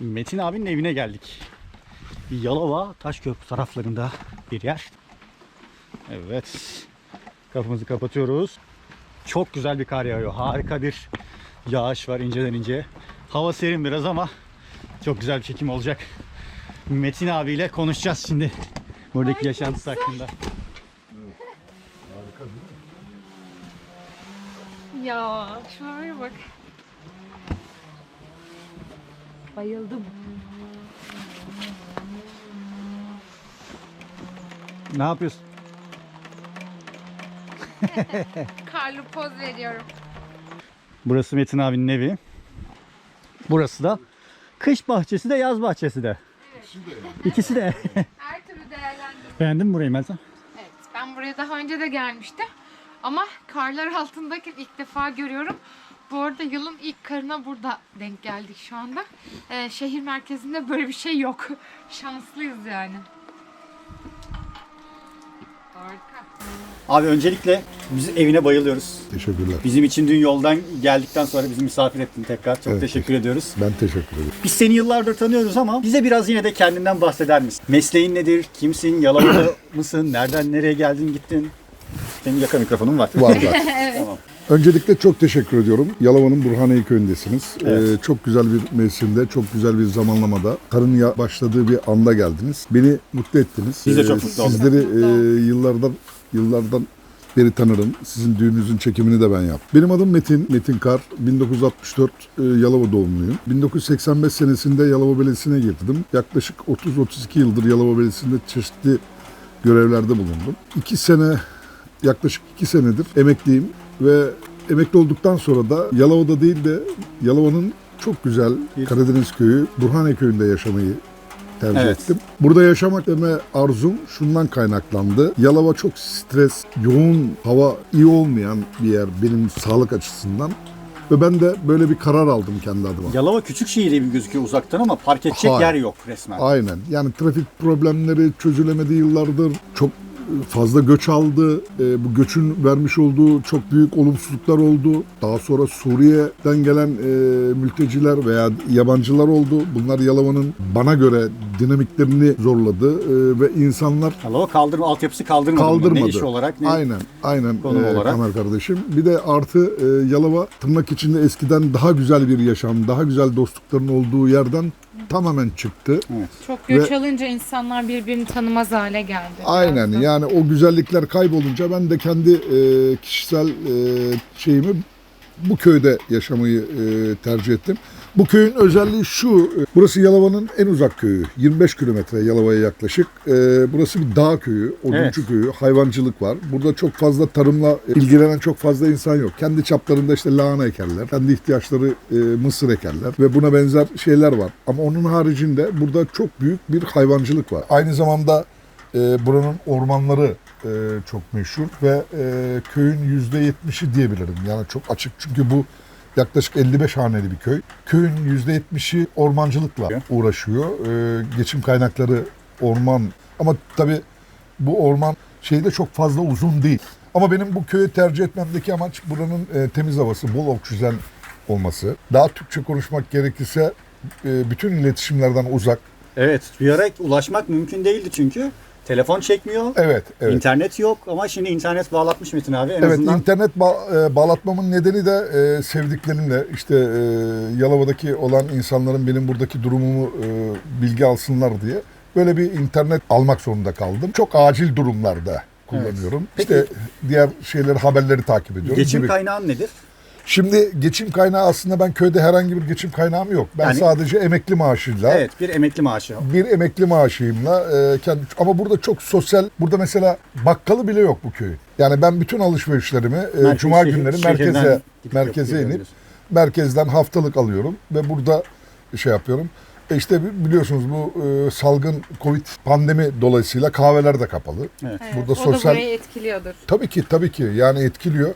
Metin abinin evine geldik. Yalova Taşköprü taraflarında bir yer. Evet. Kapımızı kapatıyoruz. Çok güzel bir kar yağıyor. Harika bir yağış var inceden ince. Hava serin biraz ama çok güzel bir çekim olacak. Metin abiyle konuşacağız şimdi. Buradaki yaşantısı hakkında. Ya şuraya bak. Bayıldım. Ne yapıyorsun? Karlı poz veriyorum. Burası Metin abinin evi. Burası da kış bahçesi de yaz bahçesi de. İkisi de. Her türlü değerlendirdim. Beğendin mi burayı Meltem? Evet ben buraya daha önce de gelmiştim. Ama karlar altındayken ilk defa görüyorum. Bu arada yılın ilk karına burada denk geldik şu anda. Ee, şehir merkezinde böyle bir şey yok. Şanslıyız yani. Harika. Abi öncelikle biz evine bayılıyoruz. Teşekkürler. Bizim için dün yoldan geldikten sonra bizi misafir ettin tekrar. Çok Evet. teşekkür ediyoruz. Ben teşekkür ederim. Biz seni yıllardır tanıyoruz ama bize biraz yine de kendinden bahseder misin? Mesleğin nedir? Kimsin? Yalova'da mısın? Nereden nereye geldin gittin? Senin yaka mikrofonun var. Var var. Tamam. Öncelikle çok teşekkür ediyorum. Yalova'nın Burhaniye köyündesiniz. Evet. Ee, çok güzel bir mevsimde, çok güzel bir zamanlamada, karın başladığı bir anda geldiniz. Beni mutlu ettiniz. Biz de çok mutlu olduk. Sizleri e, yıllardan yıllardan beri tanırım. Sizin düğününüzün çekimini de ben yaptım. Benim adım Metin, Metin Kar. 1964 e, Yalova doğumluyum. 1985 senesinde Yalova Belediyesi'ne girdim. Yaklaşık 30-32 yıldır Yalova Belediyesi'nde çeşitli görevlerde bulundum. İki sene, yaklaşık iki senedir emekliyim ve emekli olduktan sonra da Yalova'da değil de Yalova'nın çok güzel Karadeniz köyü Burhaniye köyünde yaşamayı tercih Evet. ettim. Burada yaşamak deme arzum şundan kaynaklandı. Yalova çok stres, yoğun, hava iyi olmayan bir yer benim sağlık açısından. Ve ben de böyle bir karar aldım kendi adıma. Yalova küçük şehir gibi gözüküyor uzaktan ama park edecek Hayır. yer yok resmen. Aynen. Yani trafik problemleri çözülemedi yıllardır. Çok fazla göç aldı. Ee, bu göçün vermiş olduğu çok büyük olumsuzluklar oldu. Daha sonra Suriye'den gelen e, mülteciler veya yabancılar oldu. Bunlar Yalova'nın bana göre dinamiklerini zorladı Ee, ve insanlar Yalova kaldırma, altyapısı kaldırmadı. kaldırmadı. Ne iş olarak ne Aynen, aynen konum e, olarak. Kamer kardeşim. Bir de artı e, Yalova tırnak içinde eskiden daha güzel bir yaşam, daha güzel dostlukların olduğu yerden tamamen çıktı. Çok göç alınca insanlar birbirini tanımaz hale geldi. Aynen yani o güzellikler kaybolunca ben de kendi e, kişisel e, şeyimi bu köyde yaşamayı e, tercih ettim. Bu köyün özelliği şu, e, burası Yalova'nın en uzak köyü. 25 kilometre Yalova'ya yaklaşık. E, burası bir dağ köyü, oduncu Evet. köyü, hayvancılık var. Burada çok fazla tarımla ilgilenen çok fazla insan yok. Kendi çaplarında işte lahana ekerler, kendi ihtiyaçları e, mısır ekerler ve buna benzer şeyler var. Ama onun haricinde burada çok büyük bir hayvancılık var. Aynı zamanda e, buranın ormanları e, çok meşhur ve e, köyün yüzde yetmişi diyebilirim. Yani çok açık çünkü bu yaklaşık 55 haneli bir köy. Köyün yüzde yetmişi ormancılıkla uğraşıyor. E, geçim kaynakları orman ama tabii bu orman şeyi de çok fazla uzun değil. Ama benim bu köyü tercih etmemdeki amaç buranın e, temiz havası, bol oksijen olması. Daha Türkçe konuşmak gerekirse e, bütün iletişimlerden uzak. Evet, duyarak ulaşmak mümkün değildi çünkü. Telefon çekmiyor. Evet, evet. İnternet yok ama şimdi internet bağlatmış Metin abi. En Evet azından internet ba- e, bağlatmamın nedeni de e, sevdiklerimle işte e, Yalova'daki olan insanların benim buradaki durumumu e, bilgi alsınlar diye böyle bir internet almak zorunda kaldım. Çok acil durumlarda kullanıyorum. Peki- İşte diğer şeyleri haberleri takip ediyorum. geçim gibi. kaynağın nedir? Şimdi geçim kaynağı aslında ben köyde herhangi bir geçim kaynağım yok. Ben Yani- sadece emekli maaşıyla Evet, bir emekli maaşı. bir emekli maaşıyımla e, kendi ama burada çok sosyal burada mesela bakkalı bile yok bu köyün. Yani ben bütün alışverişlerimi e, Merkez- cuma şehir- günleri şehirden merkeze gidip merkeze yapıyor inip diyorsun. merkezden haftalık alıyorum ve burada şey yapıyorum. E işte bi- biliyorsunuz bu e, salgın Covid pandemi dolayısıyla kahveler de kapalı. Evet. Burada o sosyal da burayı etkiliyordur. Tabii ki tabii ki yani etkiliyor.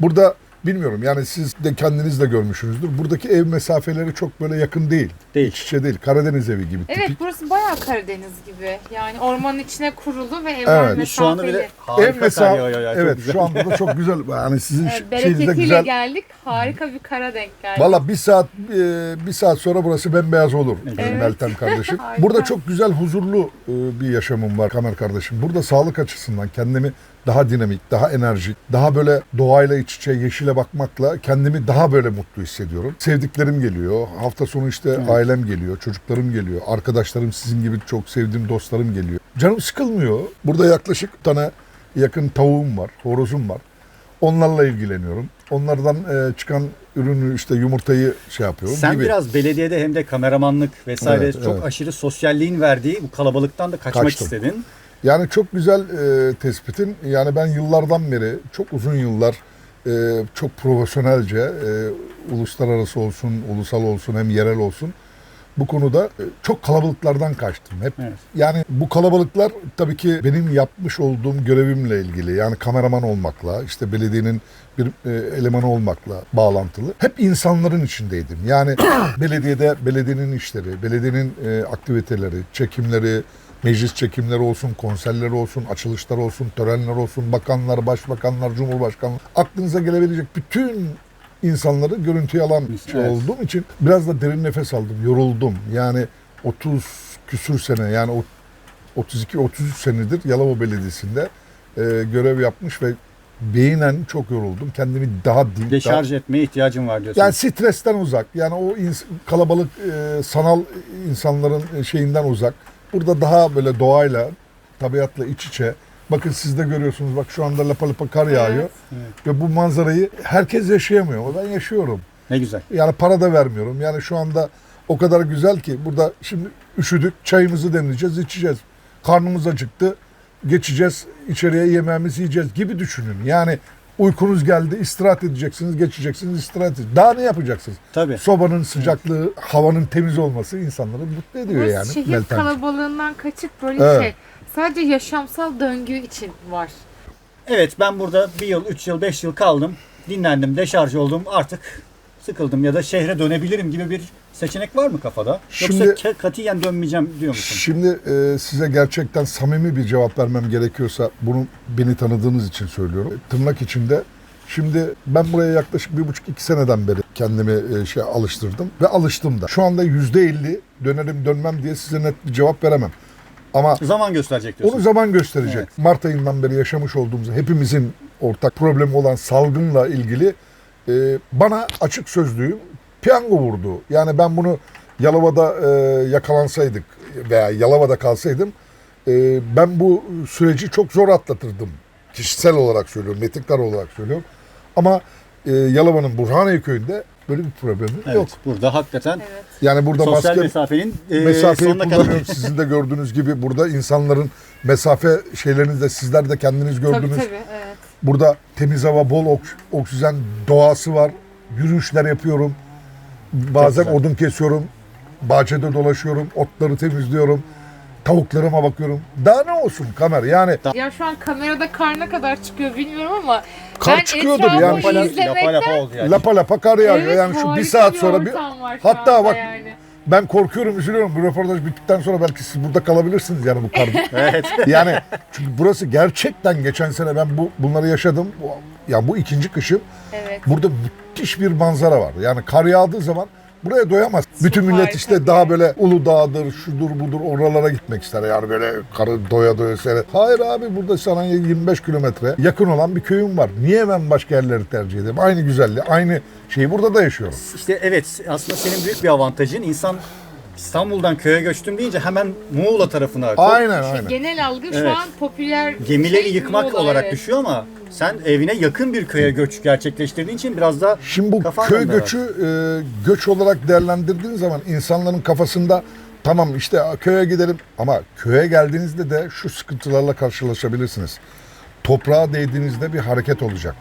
Burada bilmiyorum yani siz de kendiniz de görmüşsünüzdür. Buradaki ev mesafeleri çok böyle yakın değil. Değil. İç içe değil. Karadeniz evi gibi Evet tipik. burası bayağı Karadeniz gibi. Yani ormanın içine kurulu ve evler Evet. mesafeli. Şu anda bile harika Ev yağıyor ya, çok evet güzel. şu anda da çok güzel. Yani sizin Evet, şeyiniz de bereketiyle güzel. geldik. Harika bir kara denk geldik. Valla bir saat e, bir saat sonra burası bembeyaz olur Evet. Meltem kardeşim. Burada çok güzel huzurlu e, bir yaşamım var Kamer kardeşim. Burada sağlık açısından kendimi daha dinamik, daha enerjik, daha böyle doğayla iç içe yeşile bakmakla kendimi daha böyle mutlu hissediyorum. Sevdiklerim geliyor. Hafta sonu işte ailem geliyor, çocuklarım geliyor, arkadaşlarım sizin gibi çok sevdiğim dostlarım geliyor. Canım sıkılmıyor. Burada yaklaşık tane yakın tavuğum var, horozum var. Onlarla ilgileniyorum. Onlardan e, çıkan ürünü işte yumurtayı şey yapıyorum Sen gibi. biraz belediyede hem de kameramanlık vesaire Evet, çok evet. aşırı sosyalliğin verdiği bu kalabalıktan da kaçmak Kaçtım. istedin. Yani çok güzel e, tespitin. Yani ben yıllardan beri çok uzun yıllar e, çok profesyonelce e, uluslararası olsun, ulusal olsun hem yerel olsun bu konuda e, çok kalabalıklardan kaçtım hep. Evet. Yani bu kalabalıklar tabii ki benim yapmış olduğum görevimle ilgili. Yani kameraman olmakla, işte belediyenin bir e, elemanı olmakla bağlantılı. Hep insanların içindeydim. Yani belediyede belediyenin işleri, belediyenin e, aktiviteleri, çekimleri, meclis çekimleri olsun, konserleri olsun, açılışlar olsun, törenler olsun, bakanlar, başbakanlar, cumhurbaşkanları aklınıza gelebilecek bütün insanları görüntüye alan şey Evet. olduğum için biraz da derin nefes aldım, yoruldum. Yani 30 küsür sene yani o 32-33 senedir Yalova Belediyesi'nde e, görev yapmış ve beynen çok yoruldum. Kendimi daha dinç, Deşarj etmeye ihtiyacın var diyorsun. yani stresten uzak. Yani o kalabalık e, sanal insanların e, şeyinden uzak. Burada daha böyle doğayla, tabiatla iç içe. Bakın siz de görüyorsunuz bak şu anda lapa lapa kar yağıyor. Evet. Ve bu manzarayı herkes yaşayamıyor ama ben yaşıyorum. Ne güzel. Yani para da vermiyorum. Yani şu anda o kadar güzel ki burada şimdi üşüdük, çayımızı demleyeceğiz, içeceğiz. Karnımız acıktı, geçeceğiz, içeriye yemeğimizi yiyeceğiz gibi düşünün. Yani uykunuz geldi, istirahat edeceksiniz, geçeceksiniz, istirahat edeceksiniz. Daha ne yapacaksınız? Tabii. Sobanın sıcaklığı, havanın temiz olması insanları mutlu ediyor Burası yani. şehir Meltem. kalabalığından kaçıp böyle Evet. şey sadece yaşamsal döngü için var. Evet ben burada bir yıl, üç yıl, beş yıl kaldım. Dinlendim, deşarj oldum. Artık sıkıldım ya da şehre dönebilirim gibi bir seçenek var mı kafada? Şimdi- Yoksa katiyen dönmeyeceğim diyor musun? Şimdi e, size gerçekten samimi bir cevap vermem gerekiyorsa bunu beni tanıdığınız için söylüyorum. Tırnak içinde. Şimdi ben buraya yaklaşık bir buçuk iki seneden beri kendimi e, şey alıştırdım ve alıştım da. Şu anda yüzde elli dönerim dönmem diye size net bir cevap veremem. Ama Zaman gösterecek diyorsun. onu zaman gösterecek. Evet. Mart ayından beri yaşamış olduğumuz hepimizin ortak problemi olan salgınla ilgili e, bana açık sözlüğüm piyango vurdu. Yani ben bunu Yalova'da e, yakalansaydık veya Yalova'da kalsaydım e, ben bu süreci çok zor atlatırdım. Kişisel olarak söylüyorum, metinler olarak söylüyorum. Ama e, Yalova'nın Burhaniye köyünde böyle bir problemim Evet, yok. burada hakikaten Evet. Yani burada sosyal maske mesafenin e, mesafeyi sonuna kadar kullanıyorum. Sizin de gördüğünüz gibi burada insanların mesafe şeylerini de sizler de kendiniz Tabii gördünüz. tabii evet. Burada temiz hava, bol ok- oksijen doğası var. Yürüyüşler yapıyorum. Bazen güzel. odun kesiyorum. Bahçede dolaşıyorum. Otları temizliyorum. Tavuklarıma bakıyorum. Daha ne olsun kamer yani Ya şu an kamerada kar ne kadar çıkıyor bilmiyorum ama Kar ben çıkıyordur etrafı yani. lapa, lapa, izlemekten lapa oldu yani. lapa lapa kar yağıyor. Evet, yani şu bir harika saat sonra bir ortam var şu hatta anda bak yani. Ben korkuyorum, üzülüyorum. Bu röportaj bittikten sonra belki siz burada kalabilirsiniz yani bu karda. Evet. Yani çünkü burası gerçekten geçen sene ben bu bunları yaşadım. Bu- Ya bu ikinci kışım Evet. burada müthiş bir manzara var. Yani kar yağdığı zaman buraya doyamaz. Bütün millet harika işte bir daha böyle Uludağ'dır, şudur budur oralara gitmek ister. Yani böyle karı doya doya seyret. Hayır abi burada sana 25 kilometre yakın olan bir köyüm var. Niye ben başka yerleri tercih edeyim? Aynı güzelliği, aynı şeyi burada da yaşıyorum. İşte evet aslında senin büyük bir avantajın insan İstanbul'dan köye göçtüm deyince hemen Muğla tarafına Aynen İşte aynen. genel algı şu Evet. an popüler gemileri şey yıkmak Muğla, olarak evet. düşüyor ama sen evine yakın bir köye göç gerçekleştirdiğin için biraz da Şimdi bu Kafan köy göçü e, göç olarak değerlendirdiğin zaman insanların kafasında tamam işte köye gidelim ama köye geldiğinizde de şu sıkıntılarla karşılaşabilirsiniz. Toprağa değdiğinizde bir hareket olacak.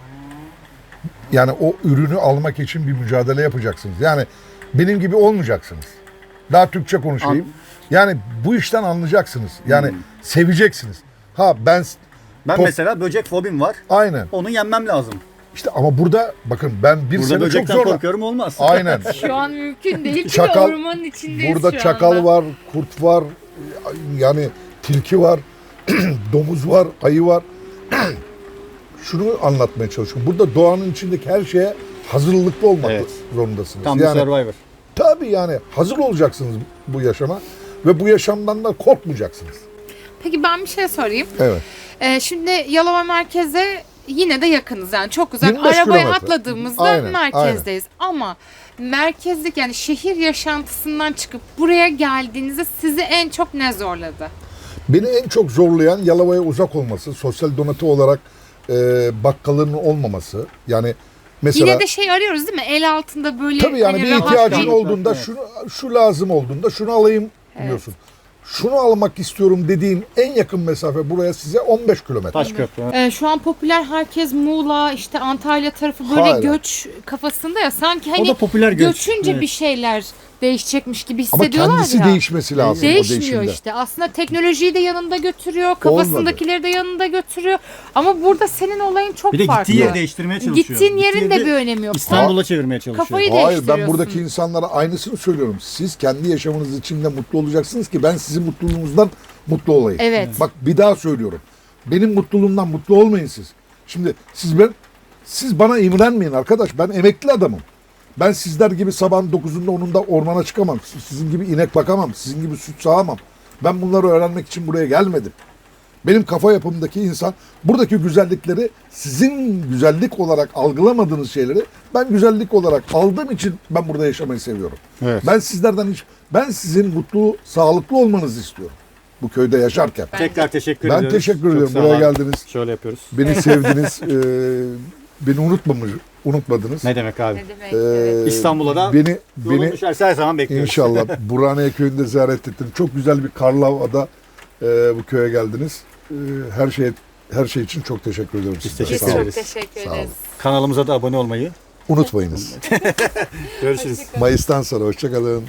Yani o ürünü almak için bir mücadele yapacaksınız. Yani benim gibi olmayacaksınız. Daha Türkçe konuşayım. An- Yani bu işten anlayacaksınız. Yani Hmm. seveceksiniz. Ha ben ben Top- mesela böcek fobim var. aynen. Onu yenmem lazım. İşte ama burada bakın ben bir Burada sene çok böcekten zorla. korkuyorum olmaz. Aynen. Şu an mümkün değil. Çünkü Çakal- ormanın içindeyiz Burada şu çakal anda. var, kurt var, yani tilki var, domuz var, ayı var. Şunu anlatmaya çalışıyorum. Burada doğanın içindeki her şeye hazırlıklı olmak Evet. zorundasınız. Tam bir yani survivor. Tabii yani hazır olacaksınız bu yaşama ve bu yaşamdan da korkmayacaksınız. Peki ben bir şey sorayım. Evet. Ee, şimdi Yalova merkeze yine de yakınız yani çok uzak. 25 Arabaya kilometre. atladığımızda Aynen, merkezdeyiz. Ama merkezlik yani şehir yaşantısından çıkıp buraya geldiğinizde sizi en çok ne zorladı? Beni en çok zorlayan Yalova'ya uzak olması, sosyal donatı olarak e, bakkalının olmaması. Yani mesela Yine de şey arıyoruz değil mi? El altında böyle Tabii yani hani bir rahat ihtiyacın olduğunda Evet. şunu şu lazım olduğunda şunu alayım diyorsun. Şunu almak istiyorum dediğin en yakın mesafe buraya size 15 kilometre. Taş köprü. Ee, şu an popüler herkes Muğla işte Antalya tarafı böyle Hala. göç kafasında ya sanki O hani da popüler göç. göçünce Evet. bir şeyler değişecekmiş gibi Ama hissediyorlar kendisi ya. değişmesi lazım o Değişmiyor değişimde. işte. Aslında teknolojiyi de yanında götürüyor. Kafasındakileri de yanında götürüyor. Ama burada senin olayın çok Bir de farklı. gittiği yeri değiştirmeye çalışıyor. Gittiğin yerin de yeri bir önemi yok. İstanbul'a çevirmeye çalışıyor. Kafayı Hayır ben değiştiriyorsun. buradaki insanlara aynısını söylüyorum. Siz kendi yaşamınız içinde mutlu olacaksınız ki ben sizin mutluluğunuzdan mutlu olayım. Evet. Bak bir daha söylüyorum. Benim mutluluğumdan mutlu olmayın siz. Şimdi siz ben siz bana imrenmeyin arkadaş. Ben emekli adamım. Ben sizler gibi sabahın 9'unda 10'unda ormana çıkamam. Sizin gibi inek bakamam. Sizin gibi süt sağamam. Ben bunları öğrenmek için buraya gelmedim. Benim kafa yapımdaki insan buradaki güzellikleri sizin güzellik olarak algılamadığınız şeyleri ben güzellik olarak aldığım için ben burada yaşamayı seviyorum. Evet. Ben sizlerden hiç ben sizin mutlu, sağlıklı olmanızı istiyorum bu köyde yaşarken. Tekrar teşekkür Ben ediyoruz. teşekkür Çok ediyorum. Buraya geldiniz. Şöyle yapıyoruz. Beni sevdiniz. eee, beni unutmamış, unutmadınız. Ne demek abi? Ne demek? Evet. İstanbul'a da beni beni düşerse her zaman bekliyoruz. inşallah Burhaniye köyünde ziyaret ettim. Çok güzel bir karlı havada eee, bu köye geldiniz. Eee, her şey her şey için çok teşekkür ediyorum Biz size. Teşekkür Sağ olun. çok ederiz. teşekkür Sağ olun. ederiz. Kanalımıza da abone olmayı. Unutmayınız. Görüşürüz. Mayıs'tan sonra hoşçakalın.